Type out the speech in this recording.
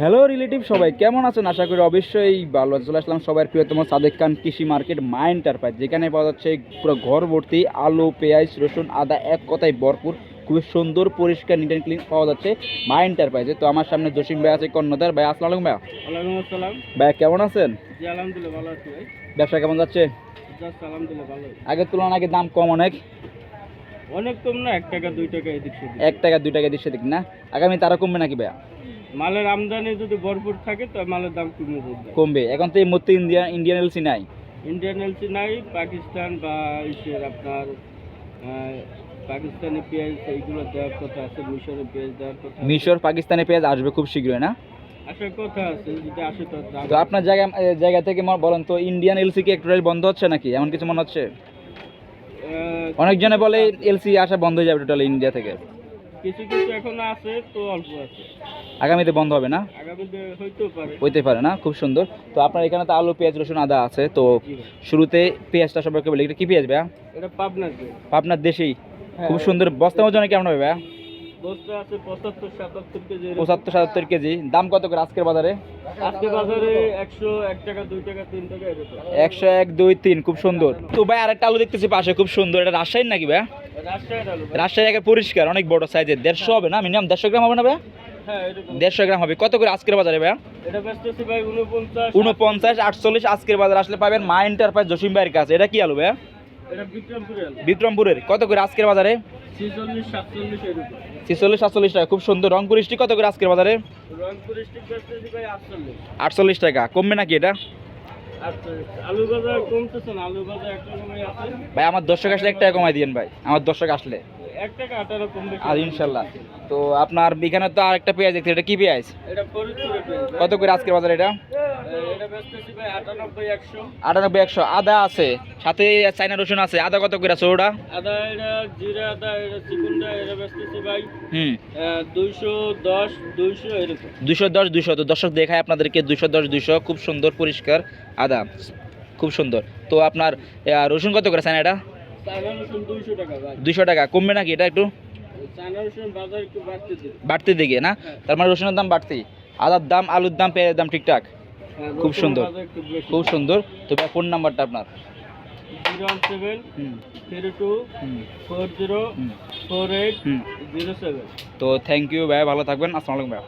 Hello relative সবাই কেমন আছেন? আশা করি অবশ্যই ভালো। চলে আসলাম সবার প্রিয়তম সাদেক খান কৃষি মার্কেট মা এন্টারপ্রাইজ যেখানে পাওয়া যাচ্ছে পুরো ঘর ভর্তি আলু পেঁয়াজ রসুন আদা এক কথায় ভরপুর খুবই সুন্দর পরিষ্কার নিট অ্যান্ড ক্লিন পাওয়া যাচ্ছে মা এন্টারপ্রাইজে তো আমার সামনে জসিম ভাই আছে কর্ণধার। ভাই আসসালাম আলাইকুম ভাই। ওয়ালাইকুম আসসালাম। ভাই কেমন আছেন? জি আলহামদুলিল্লাহ ভালো আছি ভাই। ব্যবসা কেমন যাচ্ছে? আলহামদুলিল্লাহ ভালো। আগের তুলনায় আগে দাম কম অনেক? অনেক কম না এক টাকা দুই টাকা এদিক সেদিক। এক টাকা দুই টাকা দিচ্ছে দিক না? আগামী তারা কমবে নাকি ভাইয়া? মালের আমদানি যদি ভরপুর থাকে তো মালের দাম কমে কমবে। এখন তো এই মধ্যে ইন্ডিয়ান ইন্ডিয়ান এলসি নাই। ইন্ডিয়ান এলসি নাই পাকিস্তান বা ইসের আপনার পাকিস্তানি পেঁয়াজ এইগুলো দেওয়ার কথা আছে মিশরের পেঁয়াজ দেওয়ার কথা মিশর পাকিস্তানি পেঁয়াজ আসবে খুব শীঘ্রই না? আসার কথা আছে যদি আসে তো তো আপনার জায়গা জায়গা থেকে বলেন তো ইন্ডিয়ান এলসি কি একটু বন্ধ হচ্ছে নাকি? এমন কিছু মনে হচ্ছে? অনেকজনে বলে এলসি আসা বন্ধ হয়ে যাবে টোটাল ইন্ডিয়া থেকে। কিছু কিছু এখনও আছে তো অল্প আছে। আগামীতে বন্ধ হবে না? আগামীতে হইতেও পারে। হইতে পারে না? খুব সুন্দর। তো আপনার এখানে তো আলু পেঁয়াজ রসুন আদা আছে তো। শুরুতে পেঁয়াজটা সম্পর্কে বলি। এটা কি পেঁয়াজ ভাইয়া? এটা পাবনার পেঁয়াজ। আপনার দেশেই খুব হ্যাঁ। সুন্দর। বস্তা ওজনে কেমন হবে ভাইয়া? পঁচাত্তর সাতাত্তর কেজি দাম কত করে আজকের বাজারে? একশো এক টাকা দুই তিন খুব সুন্দর। তো ভাই আরেকটা আলু দেখতেছি পাশে। খুব সুন্দর। এটা রাজশাহীর নাকি ভাই। রাজশাহী একে পরিষ্কার অনেক বড় সাইজের দেড়শো হবে না? মিনিমাম দেড়শো গ্রাম হবে না ভাইয়া? হ্যাঁ দেড়শো গ্রাম হবে। কত করে আজকের বাজারে ভাইয়া? উনপঞ্চাশ আটচল্লিশ আজকের বাজারে আসলে পাবেন মা এন্টারপ্রাইজ জসিম ভাইয়ের কাছে। এটা কি আলু ভাইয়া? বিক্রমপুরের কত করে আজকের বাজারে? ছিচল্লিশ সাতচল্লিশ টাকা। খুব সুন্দর। রংপুর স্টিক কত করে আজকের বাজারে? আটচল্লিশ টাকা। কমবে নাকি এটা? ভাই আমার দর্শক আসলে একটা কমাই দিয়েন ভাই। আমার দর্শক আসলে। আর ইনশাল্লাহ। তো আপনার এখানে তো আরেকটা পেঁয়াজ দেখছি এটা কি পেঁয়াজ। কত করে আজকের বাজারে এটা? আটানব্বই একশো। আদা আছে সাথে চাইনা রসুন আছে। আদা কত করে আছে ওটা? আদা এটা জিরা আদা এটা চিকুনটা এটা বেচতেছি ভাই। হুম। দুইশো দশ দুইশো এরকম। দুশো দশ দুশো তো দর্শক দেখায় আপনাদেরকে দুশো দশ দুশো খুব সুন্দর পরিষ্কার আদা। খুব সুন্দর। তো আপনার রসুন কত করে চাইনা এটা? দুইশো টাকা কমবে নাকি এটা একটু? বাড়তে দিকে না? তার মানে রসুনের দাম বাড়তি আদার দাম আলুর দাম পেঁয়াজের দাম ঠিকঠাক? হ্যাঁ, খুব সুন্দর। খুব সুন্দর। তো ভাই ফোন নাম্বারটা আপনার? তো থ্যাংক ইউ ভাই। ভালো থাকবেন। আসসালামু আলাইকুম ভাই।